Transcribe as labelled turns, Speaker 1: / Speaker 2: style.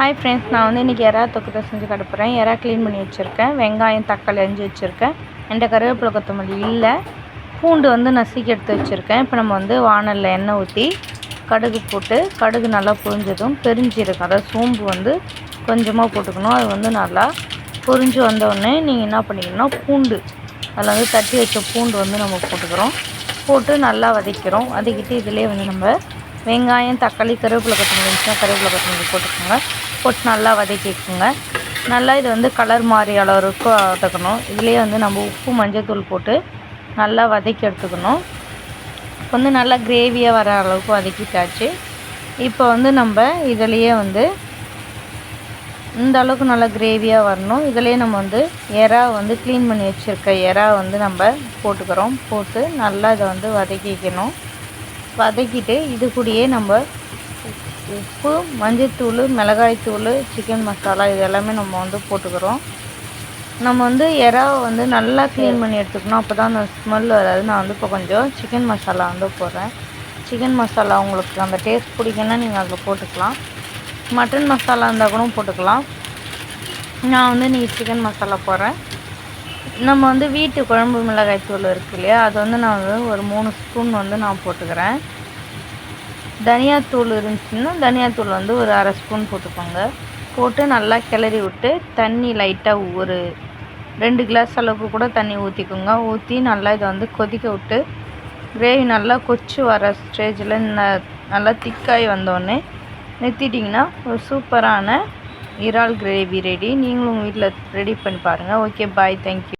Speaker 1: Hi friends நான் வந்து இன்றைக்கி எறா தொக்கத்தை செஞ்சு கடுப்புறேன். எறா க்ளீன் பண்ணி வச்சுருக்கேன். வெங்காயம் தக்காளி அரிஞ்சு வச்சுருக்கேன். என்கிட்ட கருவேப்பிலை கொத்தமல்லி இல்லை. பூண்டு வந்து நசுக்கி எடுத்து வச்சுருக்கேன். இப்போ நம்ம வந்து வானலில் எண்ணெய் ஊற்றி கடுகு போட்டு கடுகு நல்லா புரிஞ்சதும் பெரிஞ்சிருக்கும் அதாவது சோம்பு வந்து கொஞ்சமாக போட்டுக்கணும். அது வந்து நல்லா பொரிஞ்சு வந்தோடனே நீங்கள் என்ன பண்ணிக்கணும்னா பூண்டு அதில் வந்து தட்டி வச்ச பூண்டு வந்து நம்ம போட்டுக்கிறோம். போட்டு நல்லா வதக்கிறோம். வதக்கிட்டு இதிலே வந்து நம்ம வெங்காயம் தக்காளி கருவேப்பிலை கொத்தமல்லி இருந்துச்சுன்னா கருவேப்பிலை கொத்தமல்லி போட்டுக்கோங்க. போட்டு நல்லா வதக்கிக்கோங்க. நல்லா இது வந்து கலர் மாறி அளவுக்கு வதக்கணும். இதுலேயே வந்து நம்ம உப்பு மஞ்சத்தூள் போட்டு நல்லா வதக்கி எடுத்துக்கணும். வந்து நல்லா கிரேவியாக வர அளவுக்கு வதக்கிட்டாச்சு. இப்போ வந்து நம்ம இதிலையே வந்து இந்த அளவுக்கு நல்லா கிரேவியாக வரணும். இதிலே நம்ம வந்து எறா வந்து க்ளீன் பண்ணி வச்சுருக்க எறா வந்து நம்ம போட்டுக்கிறோம். போட்டு நல்லா இதை வந்து வதக்கிக்கணும். வதக்கிட்டு இது கூடயே நம்ம உப்பு மஞ்சத்தூள் மிளகாய்த்தூள் சிக்கன் மசாலா இது எல்லாமே நம்ம வந்து போட்டுக்கிறோம். நம்ம வந்து எறாவை வந்து நல்லா க்ளீன் பண்ணி எடுத்துக்கணும். அப்போ தான் அந்த ஸ்மெல் வராது. நான் வந்து இப்போ கொஞ்சம் சிக்கன் மசாலா வந்து போடுறேன். சிக்கன் மசாலா உங்களுக்கு அந்த டேஸ்ட் பிடிக்குன்னா நீங்கள் அதில் போட்டுக்கலாம். மட்டன் மசாலா இருந்தால் கூட போட்டுக்கலாம். நான் வந்து நீங்கள் சிக்கன் மசாலா போடுறேன். நம்ம வந்து வீட்டு குழம்பு மிளகாய் தூள் இருக்கு இல்லையா? அது வந்து நான் வந்து ஒரு மூணு ஸ்பூன் வந்து நான் போட்டுக்கிறேன். தனியாத்தூள் இருந்துச்சுன்னா தனியாத்தூள் வந்து ஒரு அரை ஸ்பூன் போட்டுக்கோங்க. போட்டு நல்லா கிளறி விட்டு தண்ணி லைட்டாக ஒரு ரெண்டு கிளாஸ் அளவுக்கு கூட தண்ணி ஊற்றிக்கோங்க ஊற்றி நல்லா இதை வந்து கொதிக்க விட்டு கிரேவி நல்லா கொச்சு வர ஸ்டேஜில் நல்லா திக்காகி வந்தோடனே நிறுத்திட்டிங்கன்னா ஒரு சூப்பரான இறால் கிரேவி ரெடி நீங்களும் உங்கள் வீட்டில் ரெடி பண்ணி பாருங்கள் ஓகே பாய் தேங்க்யூ